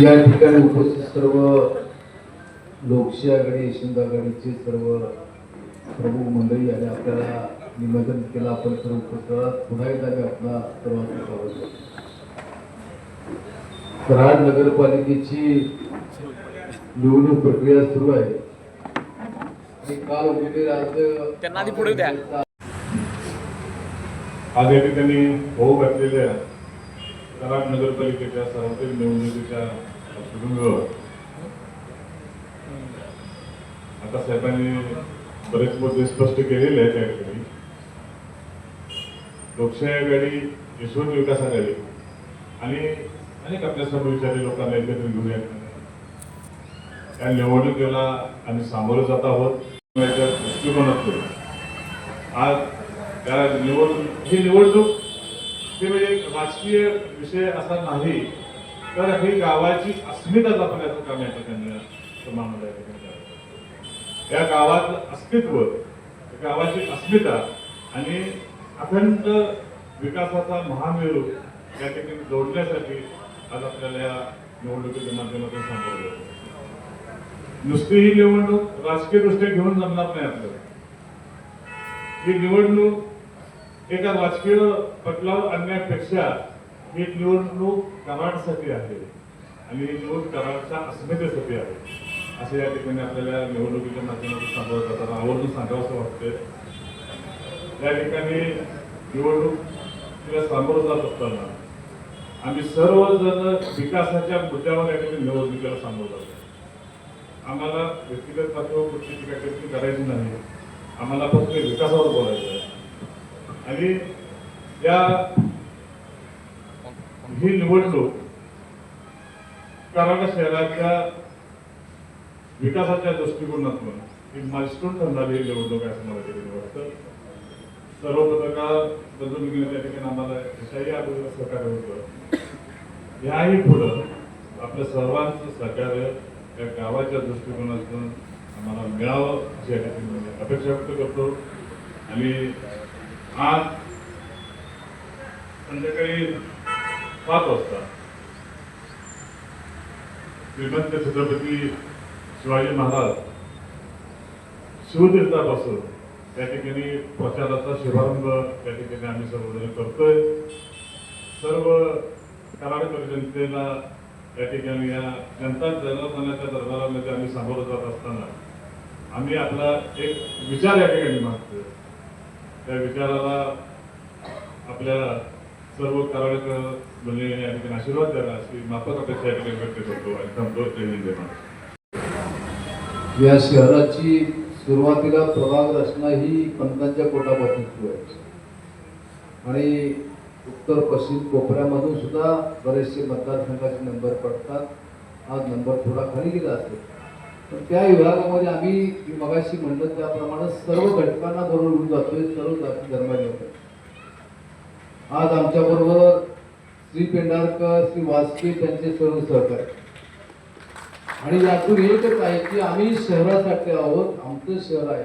या ठिकाणी उपस्थित सर्व लोकशाही आघाडी यशवंत आघाडीचे सर्व प्रमुख मंडळी आणि आपल्याला निवेदन केलं आपण सर्व उपस्थित. पुन्हा एकदा मी आपला सर्वांचं स्वागत करतो कराड नगरपालिकेची निवडणूक प्रक्रिया सुरू आहे आणि काल उमेदवारी अर्ज त्यांना आधी पुढे द्या. आज या ठिकाणी होऊ घातलेल्या कराड नगरपालिकेच्या सार्वत्रिक निवडणुकीच्या पार्श्वभूमीवर आता साहेबांनी बरेच मुद्दे स्पष्ट केलेले आहेत त्या ठिकाणी लोकशाही आघाडी यशवंत विकास आघाडी आणि अनेक आपल्या सर्व विचारी लोकांना एकत्र घेऊया या निवडणुकीला आम्ही सामोरं जात आहोत. याच्या दृष्टिकोनातून. आज त्या निवडणूक ही निवडणूक ही म्हणजे एक राजकीय विषय असा नाही. तर ही गावाची अस्मिता जपण्याचं काम याचं त्यांना समाजाला या गावात गावाचं अस्तित्व गावाची अस्मिता आणि अखंड विकासाचा महामेरू या ठिकाणी जोडण्यासाठी आज आपल्याला या निवडणुकीच्या माध्यमातून सामोरं नुसती ही निवडणूक राजकीय दृष्ट्या घेऊन जमणार नाही आपल्याला. ही निवडणूक एका राजकीय पटलावर आणण्यापेक्षा ही निवडणूक कराडसाठी आहे. आणि ही निवडणूक कराडच्या अस्मितेसाठी आहे. असे या ठिकाणी आपल्याला निवडणुकीच्या माध्यमातून सांगावं जाताना आवर्जून सांगावंसं वाटतंय. या ठिकाणी निवडणूक तिला सामोरं जात असताना आम्ही सर्वजण विकासाच्या मुद्द्यावर या ठिकाणी निवडणुकीला सामोरं जातो. आम्हाला व्यक्तिगत पातळीवर कुठली टीका करायची नाही. आम्हाला फक्त विकासावर बोलायचं आहे. आणि या ही निवडणूक कराड शहराच्या विकासाच्या दृष्टिकोनातून ही माइलस्टोन ठरणारी निवडणूक आहे असं मला तरी वाटतं. सर्व पत्रकार बदलून गेले त्या ठिकाणी आम्हाला यशाही अगोदर सहकार्य होतं. याही पुढं आपल्या सर्वांचं सहकार्य या गावाच्या दृष्टिकोनातून आम्हाला मिळावं अशी या ठिकाणी अपेक्षा व्यक्त करतो. आणि आज संध्याकाळी पाच वाजता श्रीमंत छत्रपती शिवाजी महाराज शिवतीर्थापासून त्या ठिकाणी प्रचाराचा शुभारंभ त्या ठिकाणी आम्ही सर्वजण करतोय. सर्व कराडकर जनतेला या ठिकाणी या जनता जनार्दनाच्या दरबारामध्ये आम्ही सामोरं जात असताना आम्ही आपला एक विचार या ठिकाणी मागतोय त्या विचाराला आपल्या सर्व कराडकर मंडळीने या ठिकाणी आशीर्वाद द्यावा अशी माफक अपेक्षा या ठिकाणी व्यक्त करतो आणि थांबतो. जय देणार या शहराची सुरुवातीला प्रभाग रचना ही पंतांच्या पोटापासून सुरू आहे आणि उत्तर पश्चिम कोपऱ्यामधून सुद्धा बरेचसे मतदारसंघाचे नंबर पडतात. हा नंबर थोडा खाली गेला असेल. त्या विभागामध्ये आम्ही मगाशी म्हणलं त्याप्रमाणे सर्व घटकांना बरोबर घेऊन जातोय सर्व जाती धर्माच्या आज आमच्याबरोबर श्री पेंढारकर श्री वाजपेयी त्यांचे सर्व सहकारी. आणि यातून एकच आहे की आम्ही शहरासाठी आहोत आमचं शहर आहे.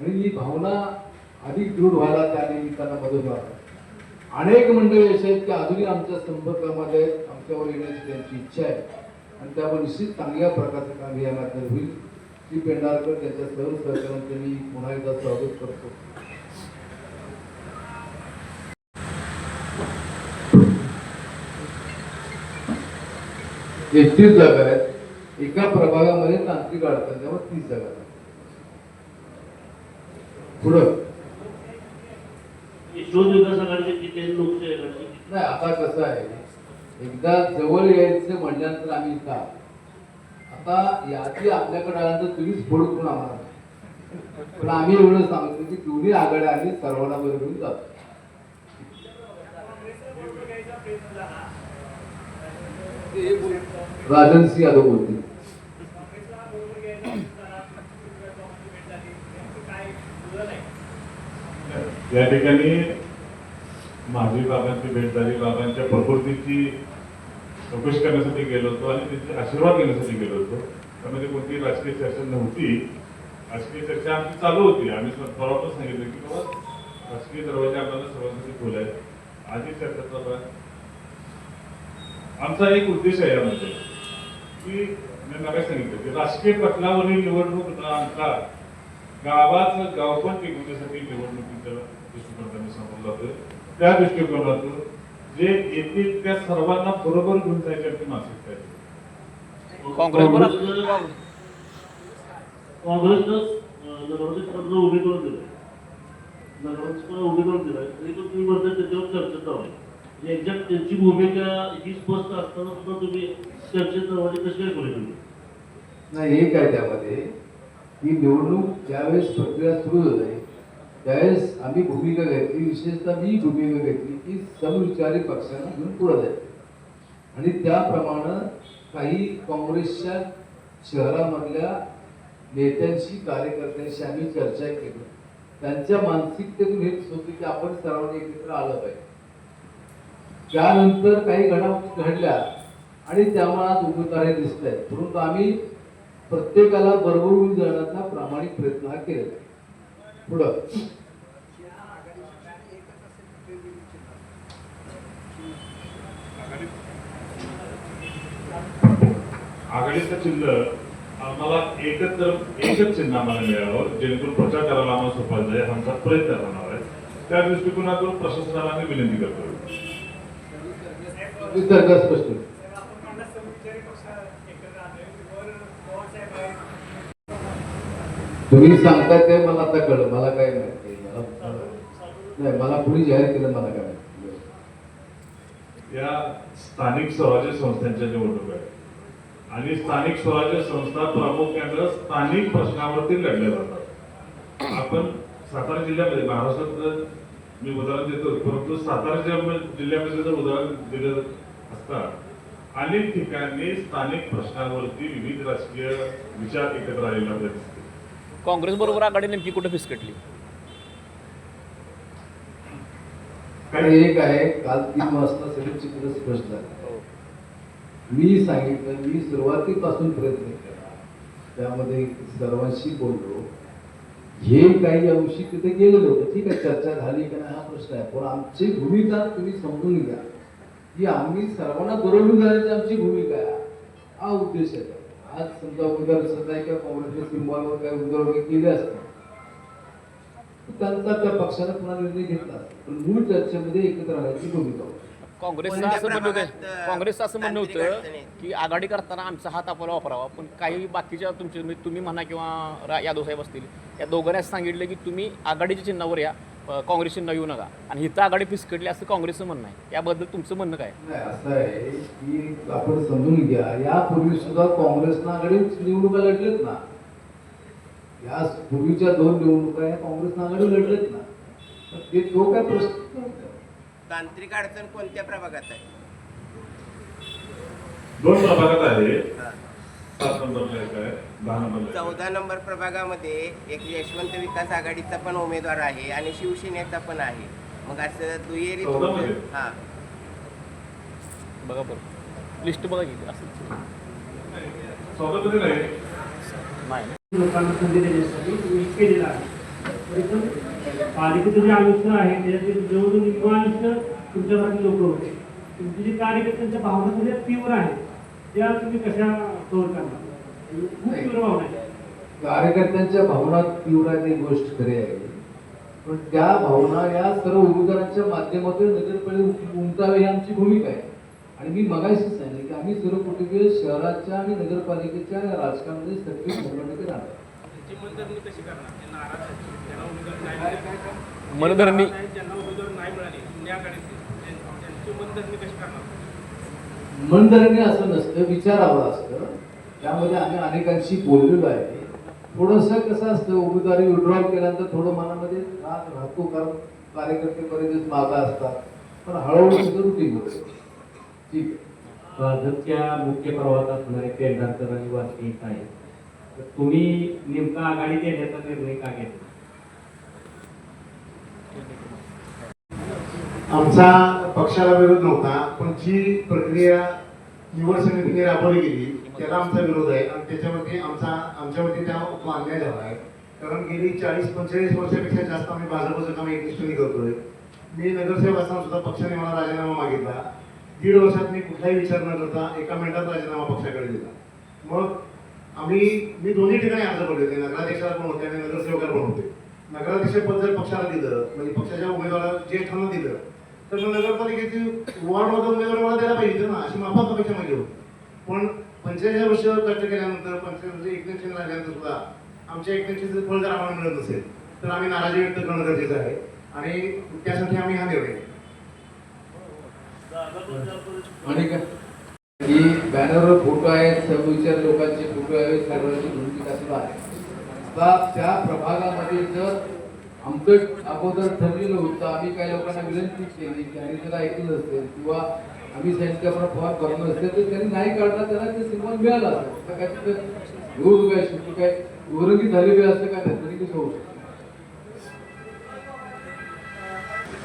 आणि ही भावना अधिक दृढ व्हायला त्या निमित्तानं मदत व्हावी. अनेक मंडळी असे आहेत की अजूनही आमच्या संपर्कामध्ये आमच्यावर येण्याची त्यांची इच्छा आहे. आणि त्यामुळे निश्चित चांगल्या प्रकारचं काम या माध्यमात होईल श्री पेंढारकर त्यांच्या सर्व सहकार्यांचे मी पुन्हा एकदा स्वागत करतो एकतीस जागा आहेत एका प्रभागामध्ये तांत्रिक अडचण त्यामुळे तीस जागा आहेत. पुढं शोध विकास आघाडीचे? नाही आता कसं आहे एकदा जवळ यायचं म्हणल्यानंतर आम्ही इथं आता याची आपल्याकडे आल्यानंतर तुम्हीच फोड करून आम्हाला पण आम्ही एवढं सांगतो की दोन्ही आघाड्या आम्ही सर्वांना बरोबर घेऊन जातो. राजन सिंह यादव बोलतील. या ठिकाणी माझी बाबांची भेट झाली बाबांच्या प्रकृतीची चौकशी करण्यासाठी गेलो होतो आणि त्यांचे आशीर्वाद घेण्यासाठी गेलो होतो. त्यामध्ये कोणती राजकीय चर्चा नव्हती. राजकीय चर्चा आमची चालू होती. आम्ही परवा सांगितलं की बाबा राजकीय दरवाजे आम्हाला सर्वांसाठी खुले आहे आधी चर्चा चालू आहे. आमचा एक उद्देश आहे यामध्ये की मी मला सांगितलं की राजकीय पटलावरील निवडणूक न आणता गावाचं गावपण टिकवण्यासाठी निवडणुकीच्या दृष्टिकोनाने समोर जातोय त्या दृष्टिकोनातून जे येतील त्या सर्वांना बरोबर घेऊन जायची मानसिकता आहे काँग्रेसनं काँग्रेसनं उमेदवार दिलाय नगराध्यक्ष पदाचा उमेदवार दिलाय तरी पण तुम्ही म्हणता त्याच्यावर चर्चा चालू आहे. म्हणजे एक्झॅक्ट त्यांची भूमिका ही स्पष्ट असताना सुद्धा तुम्ही चर्चेत नावाने कशी काय करू नाही एक आहे त्यामध्ये? की निवडणूक ज्यावेळेस प्रक्रिया सुरू झाली त्यावेळेस आम्ही भूमिका घेतली विशेषतः मी भूमिका घेतली की समविचारी पक्षांना घेऊन पुढे जायचं. आणि त्याप्रमाणे काही काँग्रेसच्या शहरामधल्या नेत्यांशी कार्यकर्त्यांशी आम्ही चर्चा केली. त्यांच्या मानसिकतेतून हेच होते की आपण सर्वांनी एकत्र आलं पाहिजे. त्यानंतर काही घडामोडी घडल्या आणि त्यामुळे आज उमेदवार दिसत आहेत परंतु आम्ही प्रत्येकाला बरोबरून जाण्याचा प्रामाणिक प्रयत्न हा केलेला आहे. पुढं. आघाडीचं चिन्ह आम्हाला एकच एकच चिन्ह आम्हाला मिळावं जेणेकरून प्रचार करायला आम्हाला सोपा जाईल आमचा प्रयत्न राहणार आहे. त्या दृष्टिकोनातून प्रशासनाला आम्ही विनंती करतो स्पष्ट. तुम्ही सांगताय ते मला आता कळ मला काय माहिती नाही मला कुणी जाहीर केलं मला काय या स्थानिक स्वराज्य संस्थांच्या निवडणूक आहे आणि स्थानिक स्वराज्य संस्था प्रामुख्यानं स्थानिक प्रश्नावरती लढल्या जातात. आपण सातारा जिल्ह्यामध्ये महाराष्ट्रात मी उदाहरण देतो परंतु सातारा जिल्ह्यामध्ये जिल्ह्यामध्ये जर उदाहरण दिलं असता अनेक ठिकाणी स्थानिक प्रश्नावरती विविध राजकीय विचार एकत्र आलेला आपल्याला दिसते काँग्रेस बरोबर आघाडी नेमकी कुठे फिसकटली? तर एक आहे काल तीन वाजता सगळं चित्र स्पष्ट झालं. मी सांगितलं मी सुरुवातीपासून प्रयत्न केला. त्यामध्ये सर्वांशी बोललो. हे काही अंशी तिथे गेलेलो होतं. ठीक आहे चर्चा झाली का नाही हा प्रश्न आहे. पण आमची भूमिका तुम्ही समजून घ्या. की आम्ही सर्वांना बरोबर जाण्याची आमची भूमिका आहे. हा उद्देश आहे. आज समजा उमेदवार सध्या किंवा काँग्रेसने सिंबॉलवर काही उमेदवार वगैरे केले असतात त्यांचा त्या पक्षाने पुन्हा निर्णय घेतला. पण मूळ चर्चेमध्ये एकत्र राहण्याची भूमिका काँग्रेसचं असं म्हणणं होतं काँग्रेसचं असं म्हणणं होतं की आघाडी करताना आमचा हात आपल्याला वापरावा. पण काही बाकीच्या तुमचे तुम्ही म्हणा किंवा यादव साहेब असतील या दोघांनी असं सांगितलं की तुम्ही आघाडीच्या चिन्हावर या. अं, काँग्रेस चिन्ह येऊ नका. आणि हिथं आघाडी फिसकटली असं काँग्रेसचं म्हणणं आहे. याबद्दल तुमचं म्हणणं काय? नाही असं आहे की आपण समजून घ्या. यापूर्वी सुद्धा काँग्रेसनं आघाडी निवडणुका लढलेत ना. या पूर्वीच्या दोन निवडणुका या काँग्रेसनं आघाडी लढलेत ना. तर ते तो काय प्रश्न. तांत्रिक अडचण कोणत्या प्रभागात आहे? दोन प्रभागात आहे. चौदा नंबर प्रभागामध्ये एक यशवंत विकास आघाडीचा पण उमेदवार आहे आणि शिवसेनेचा पण आहे. मग असं दुहेरी? हा. बघा बरं. लिस्ट बघा की असं चौदामध्ये नाही. नाही. लोकांना संधी देण्यासाठी मी केलेला आहे. तरी पण पालिकेचं जे आयुष्य आहे त्याच्यातील जवळजवळ निम्म आयुष्य तुमच्यासारखे लोक होते तुमची जी कार्यकर्त्यांच्या भावना तीव्र आहेत. त्या तुम्ही कशा कव्हर करणार? कार्यकर्त्यांच्या भावना तीव्र आहे गोष्ट खरी आहे. पण त्या भावना या सर्व उमेदवारांच्या माध्यमातून नगरपालिका उमटावे ही आमची भूमिका आहे. आणि मी मगाशी सांगितलं की आम्ही सर्व कुटुंबीय शहराच्या आणि नगरपालिकेच्या राजकारणामध्ये सक्रिय सहभागी राहणार. मनधरणी. मनधरणी असं नसतं विचारावं असतं. त्यामध्ये आम्ही अनेकांशी बोललेलो आहे. थोडस कसं असतं उमेदवारी विड्रॉल केल्यानंतर थोडं मनामध्ये राग राहतो कारण कार्यकर्ते बरेच मागा असतात. पण हळूहळू सुद्धा रुटीन होतं ठीक आहे. भाजपच्या मुख्य प्रवाहात असणारे पेंढारकर आणि वाजपेयी आहे. तर तुम्ही नेमका आघाडीत येण्याचा निर्णय का घेतला? आमचा पक्षाला विरोध नव्हता पण जी प्रक्रिया निवड समितीने राबवली गेली त्याला आमचा विरोध आहे. आणि त्याच्यावरती आमचा आमच्यावरती त्या अन्याय झाला आहे. कारण गेली चाळीस पंचेचाळीस वर्षापेक्षा जास्त आम्ही भाजपचं काम एकनिष्ठीने करतोय मी नगरसेवक असताना सुद्धा पक्षाने मला राजीनामा मागितला. दीड वर्षात मी कुठलाही विचार न करता एका मिनिटात राजीनामा पक्षाकडे दिला. मग आम्ही मी दोन्ही ठिकाणी अर्ज भरले होते. नगराध्यक्षाला पण होते आणि नगरसेवकाला पण होते. नगराध्यक्षपद जर पक्षाला दिलं म्हणजे पक्षाच्या उमेदवाराला ज्येष्ठांना दिलं तर मग नगरपालिकेची वॉर्डमधून उमेदवार मला द्यायला पाहिजे ना. अशी माफक अपेक्षा माझी होती. पण पंचेचाळीस वर्षावर खर्च केल्यानंतर पंचेचाळीस एकनेशन लागल्यानंतर सुद्धा आमच्या एकनेशीचं फळ जर आम्हाला मिळत नसेल तर आम्ही नाराजी व्यक्त करणं गरजेचं आहे. आणि त्यासाठी आम्ही हा निर्णय घेतला. जागा आणि की? बॅनरवर फोटो आहेत समविचार लोकांचे फोटो आहेत सर्वांची भूमिका सुद्धा आहे. आता त्या प्रभागामध्ये जर आमचं अगोदर ठरलेलं होतं आम्ही काही लोकांना विनंती केली की आणि त्याला ऐकलं असेल किंवा आम्ही सांगितल्याप्रमाणे फॉर्म भरलं असते तर त्यांनी नाही काढला त्यांना ते सिंबल मिळालं असतं. काय तिथं निवडणूक आहे शेवटी काय उरंगी झालेली असतं काय नाही तरी कसं होऊ शकतं.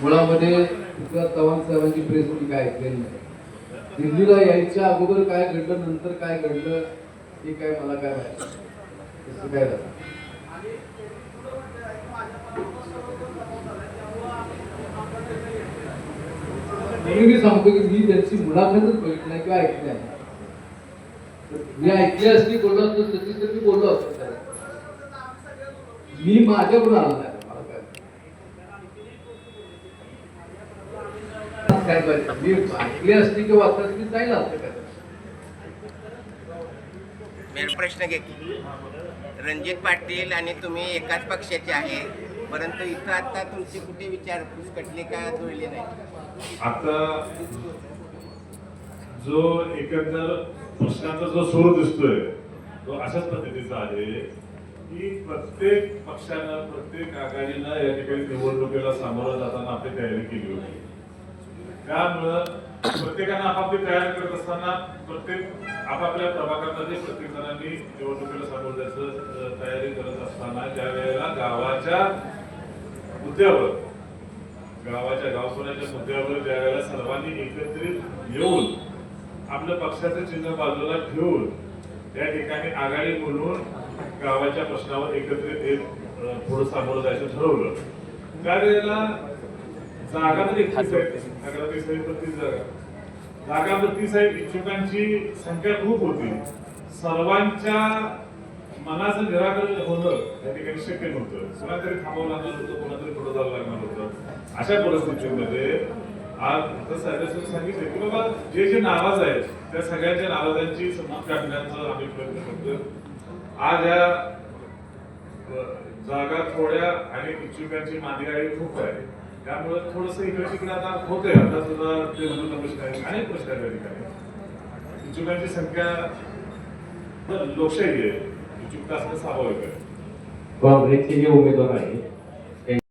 मुळामध्ये तुका चव्हाण साहेबांची प्रेस मी काय ऐकलेली नाही. दिल्लीला यायच्या अगोदर काय घडलं नंतर काय घडलं हे काय मला काय माहिती तसं काय झालं. मी सांगतो की मी त्यांची मुलाखतच बघितली नाही किंवा ऐकली नाही. मी ऐकली असती बोललो असतो तशी तर मी बोललो असतो. मी माझ्याकडून आलो नाही. मी ऐकली असती किंवा वाचली असती, जाईल असतं काय? मेन प्रश्न घे रणजित पाटील आणि तुम्ही एकाच पक्षाचे आहे परंतु इथं आता तुमची कुठे विचारपूस कटली का जुळली नाही? आता जो एकंदर प्रश्नाचा जो सूर दिसतोय तो अशाच पद्धतीचा आहे की प्रत्येक पक्षानं प्रत्येक आघाडीनं या ठिकाणी निवडणुकीला सामोरं जाताना आपली तयारी केली होती. त्यामुळं प्रत्येकानं आपापली तयारी करत असताना प्रत्येक आपापल्या प्रभागामध्ये प्रत्येक जणांनी निवडणुकीला सामोरं जायचं तयारी करत असताना ज्या वेळेला गावाच्या मुद्द्यावर गावाच्या गावसोन्याच्या मुद्द्यावर ज्या वेळेला सर्वांनी एकत्रित येऊन आपलं पक्षाचं चिन्ह बाजूला ठेवून त्या ठिकाणी आघाडी बोलून गावाच्या प्रश्नावर एकत्रित येत पुढं सामोरं जायचं ठरवलं. त्यावेळेला जागा तर एकतीस जागा. जागा बत्तीस आहेत इच्छुकांची संख्या खूप होती. सर्वांच्या मनाचं निराकरण होणं त्या ठिकाणी शक्य नव्हतं. कोणातरी थांबावं लागणार होतं कोणातरी पुढे जावं लागणार होतं. अशा परिस्थितीमध्ये आज साहेबांनी सांगितलं की बाबा जे जे नाराज आहेत त्या सगळ्यांच्या नाराजांची समजूत काढण्याचा आम्ही प्रयत्न करतो आज या जागा थोड्या आणि इच्छुकांची मांदियाळी खूप आहे. त्यामुळे थोडस इकडे तिकडे आता होते आता सुद्धा ते म्हणून प्रश्न आहे अनेक प्रश्न आहेत. ठिकाणी इच्छुकांची संख्या लोकशाही आहे. इच्छुकता असणं स्वाभाविक आहे. काँग्रेसचे जे उमेदवार आहेत